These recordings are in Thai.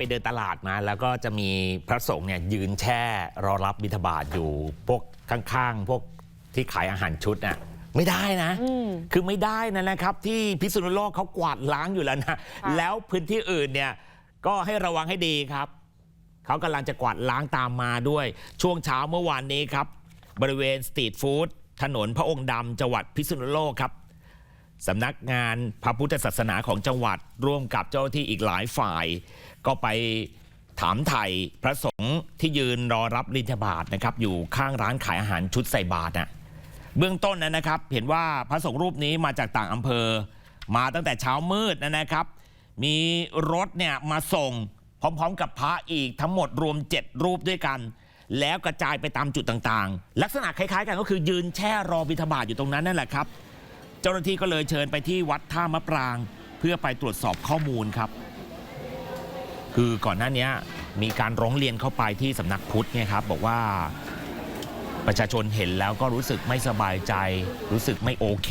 ไปเดินตลาดมาแล้วก็จะมีพระสงฆ์เนี่ยยืนแช่รอรับบิณฑบาตอยู่พวกข้างๆ พวกที่ขายอาหารชุดน่ะไม่ได้นะ คือไม่ได้นะนะครับที่พิษณุโลกเขากวาดล้างอยู่แล้วนะแล้วพื้นที่อื่นเนี่ยก็ให้ระวังให้ดีครับ เขากำลังจะกวาดล้างตามมาด้วย ช่วงเช้าเมื่อวานนี้ครับ บริเวณสตรีทฟู้ดถนนพระองค์ดำจังหวัดพิษณุโลกครับ สำนักงานพระพุทธศาสนาของจังหวัดร่วมกับเจ้าที่อีกหลายฝ่าย ก็ไปถามไถ่พระสงฆ์ที่ยืนรอรับริญบาตนะครับอยู่ข้างร้านขายอาหารชุดใส่บาตรน่ะเบื้องต้นนะนะครับ เห็นว่าพระสงฆ์รูปนี้มาจากต่างอำเภอ มาตั้งแต่เช้ามืดนะนะครับ มีรถเนี่ยมาส่งพร้อมๆ กับพระอีกทั้งหมดรวม 7 รูปด้วยกัน แล้วกระจายไปตามจุดต่างๆ ลักษณะคล้ายๆ กันก็คือยืนแช่รอบิณฑบาตอยู่ตรงนั้นนั่นแหละครับ เจ้าหน้าที่ก็เลยเชิญไปที่วัดท่ามะปราง เพื่อไปตรวจสอบข้อมูลครับ คือก่อนหน้านี้มีการร้องเรียนเข้าไปที่สำนักพุทธเนี่ยครับบอกว่าประชาชนเห็นแล้วก็รู้สึกไม่สบายใจ รู้สึกไม่โอเค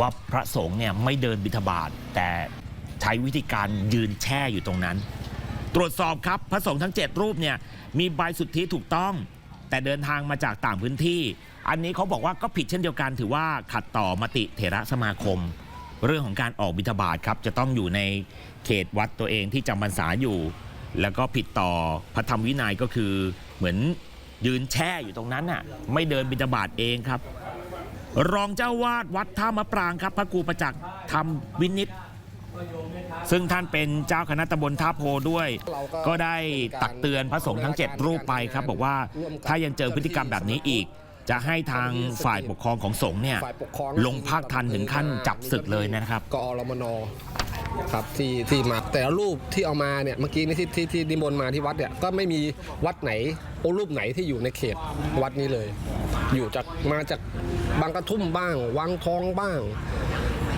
ว่าพระสงฆ์เนี่ยไม่เดินบิณฑบาตแต่ใช้วิธีการยืนแช่อยู่ตรงนั้น ตรวจสอบครับพระสงฆ์ทั้ง 7 รูปเนี่ยมีใบสุทธิถูกต้อง แต่เดินทางมาจากต่างพื้นที่ อันนี้เขาบอกว่าก็ผิดเช่นเดียวกัน ถือว่าขัดต่อมติเถระสมาคม เรื่องของการออกบิณฑบาตครับจะต้องอยู่ในเขตวัดตัวเองที่จำพรรษาอยู่ แล้วก็ผิดต่อพระธรรมวินัยก็คือเหมือนยืนแช่อยู่ตรงนั้นน่ะไม่เดินบิณฑบาตเองครับ รองเจ้าวาดวัดท่ามะปรางครับ พระครูประจักษ์ธรรมวินิต ซึ่งท่านเป็นเจ้าคณะตำบลท่าโพด้วย ก็ได้ตักเตือนพระสงฆ์ทั้ง 7 รูปไปครับ บอกว่าถ้ายังเจอพฤติกรรมแบบนี้อีก จะให้ทางฝ่ายปกครองของสงฆ์เนี่ยฝ่ายปกครองลงภาคทันถึงขั้นจับศึกเลยนะครับกอรมนครับที่ที่มาแต่ละรูปที่เอามาเนี่ยเมื่อกี้นี่ที่ที่ที่นิมนต์มาที่วัดเนี่ยก็ไม่มีวัดไหนโอรูปไหนที่อยู่ในเขตวัดนี้เลย อยู่จากมาจากบางกระทุ่มบ้างวังทองบ้าง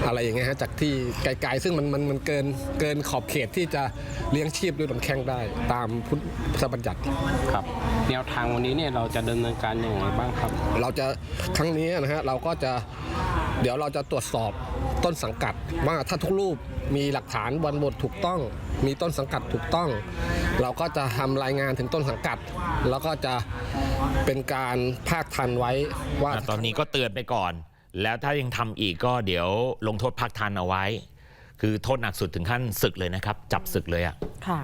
อะไรอย่างเงี้ยฮะจากที่ไกลๆ ซึ่งมันมันมันเกินเกินขอบเขตที่จะเลี้ยงชีพด้วยลำแข้งได้ตามพุทธบัญญัติ ครับ แนวทางวันนี้เนี่ยเราจะดำเนินการยังไงบ้างครับ เราจะครั้งนี้นะฮะเราก็จะเดี๋ยวเราจะตรวจสอบต้นสังกัดว่าถ้าทุกรูปมีหลักฐานวันบทถูกต้อง มีต้นสังกัดถูกต้อง เราก็จะทำรายงานถึงต้นสังกัด แล้วก็จะเป็นการภาคทันไว้ว่าตอนนี้ก็เตือนไปก่อน แล้วถ้ายังทำอีกก็เดี๋ยวลงโทษพักทันเอาไว้ คือโทษหนักสุดถึงขั้นศึกเลยนะครับ จับศึกเลยอะค่ะ